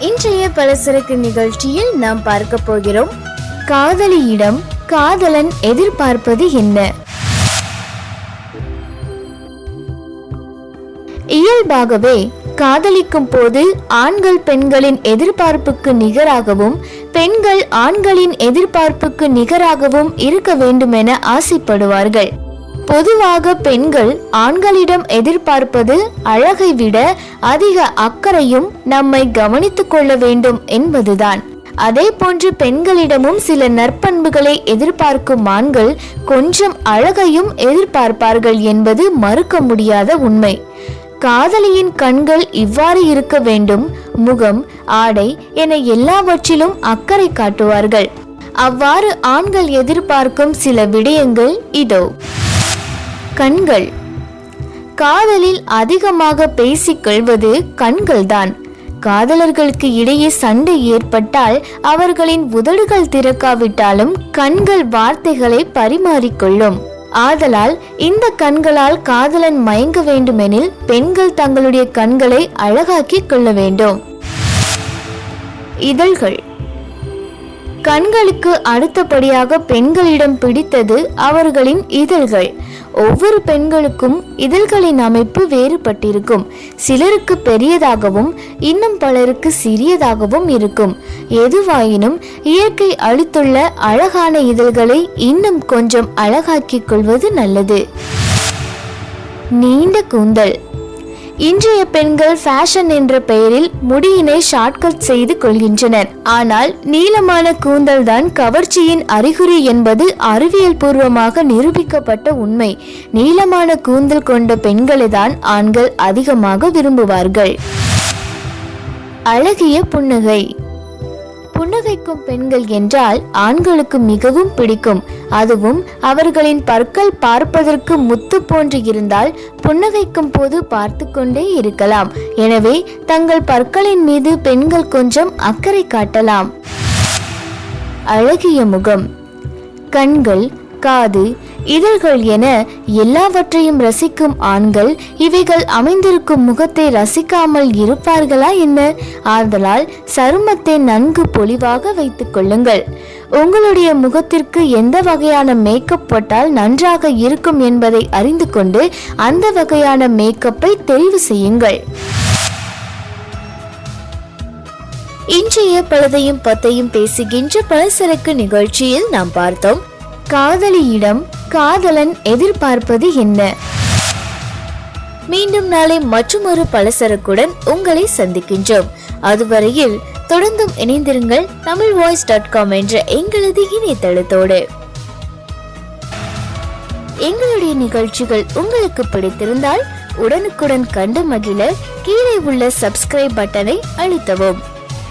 இன்றைய பலசரக்கு நிகழ்ச்சியில் நாம் பார்க்க போகிறோம் காதலியிடம் காதலன் எதிர்பார்ப்பது என்ன? இயல்பாகவே காதலிக்கும் போது ஆண்கள் பெண்களின் எதிர்பார்ப்புக்கு நிகராகவும் பெண்கள் ஆண்களின் எதிர்பார்ப்புக்கு நிகராகவும் இருக்க வேண்டுமென ஆசைப்படுவார்கள். பொதுவாக பெண்கள் ஆண்களிடம் எதிர்பார்ப்பது அழகை விட அதிக அக்கறையும் நம்மை கவனித்துக் கொள்ள வேண்டும் என்பதுதான். அதே போன்று பெண்களிடமும் சில நற்பண்புகளை எதிர்பார்க்கும் ஆண்கள் கொஞ்சம் அழகையும் எதிர்பார்ப்பார்கள் என்பது மறுக்க முடியாத உண்மை. காதலியின் கண்கள் இவ்வாறு இருக்க வேண்டும் முகம் ஆடை என எல்லாவற்றிலும் அக்கறை காட்டுவார்கள். அவ்வாறு ஆண்கள் எதிர்பார்க்கும் சில விடயங்கள் இதோ. கண்கள். காதலில் அதிகமாக பேசிக் கொள்வது கண்கள்தான். காதலர்களுக்கு இடையே சண்டை ஏற்பட்டால் அவர்களின் உதடுகள் திறக்காவிட்டாலும் கண்கள் வார்த்தைகளை பரிமாறிக்கொள்ளும். ஆதலால் இந்த கண்களால் காதலன் மயங்க வேண்டுமெனில் பெண்கள் தங்களுடைய கண்களை அழகாக்கிக் கொள்ள வேண்டும். இதழ்கள். கண்களுக்கு அடுத்தபடியாக பெண்களிடம் பிடித்தது அவர்களின் இதழ்கள். ஒவ்வொரு பெண்களுக்கும் இதழ்களின் அமைப்பு வேறுபட்டிருக்கும். சிலருக்கு பெரியதாகவும் இன்னும் பலருக்கு சிறியதாகவும் இருக்கும். எதுவாயினும் இயற்கை அளித்துள்ள அழகான இதழ்களை இன்னும் கொஞ்சம் அழகாக்கிக் கொள்வது நல்லது. நீண்ட கூந்தல். இன்றைய பெண்கள் ஃபேஷன் என்ற பெயரில் முடியினை ஷார்ட்கட் செய்து கொள்கின்றனர். ஆனால் நீளமான கூந்தல் தான் கவர்ச்சியின் அறிகுறி என்பது அறிவியல் பூர்வமாக நிரூபிக்கப்பட்ட உண்மை. நீளமான கூந்தல் கொண்ட பெண்களை தான் ஆண்கள் அதிகமாக விரும்புவார்கள். அழகிய புன்னகை. புன்னகைக்கும் பெண்கள் என்றால் ஆண்களுக்கு மிகவும் பிடிக்கும். அதுவும் அவர்களின் பற்கள் பார்ப்பதற்கு முத்து போன்று இருந்தால் புன்னகைக்கும் போது பார்த்து கொண்டே இருக்கலாம். எனவே தங்கள் பற்களின் மீது பெண்கள் கொஞ்சம் அக்கறை காட்டலாம். அழகிய முகம். கண்கள் காது இதழ்கள் என எல்லாவற்றையும் ரசிக்கும் ஆண்கள் இவைகள் அமைந்திருக்கும் முகத்தை ரசிக்காமல் இருப்பார்களா என்ன? ஆதலால் சருமத்தை நன்கு பொலிவாக வைத்துக் கொள்ளுங்கள். உங்களுடைய முகத்திற்கு எந்த வகையான மேக்கப் போட்டால் நன்றாக இருக்கும் என்பதை அறிந்து கொண்டு அந்த வகையான மேக்கப்பை தெரிவு செய்யுங்கள். இன்றைய பழதையும் பத்தையும் பேசுகின்ற பலசரக்கு நிகழ்ச்சியில் நாம் பார்த்தோம். காதலியிடம் காதலன் எதிர்பார்ப்பது என்ன? மீண்டும் நாளை மற்றொரு பலசரக்குடன் உங்களை சந்திக்கின்றோம். அதுவரையில் தொடர்ந்தும் இணைந்திருங்கள் தமிழ் வாய்ஸ் டாட் காம் என்ற எங்களது இணையதளத்தோடு. எங்களுடைய நிகழ்ச்சிகள் உங்களுக்கு பிடித்திருந்தால் உடனுக்குடன் கண்டு மகிழ கீழே உள்ள சப்ஸ்கிரைப் பட்டனை அழுத்தவும்.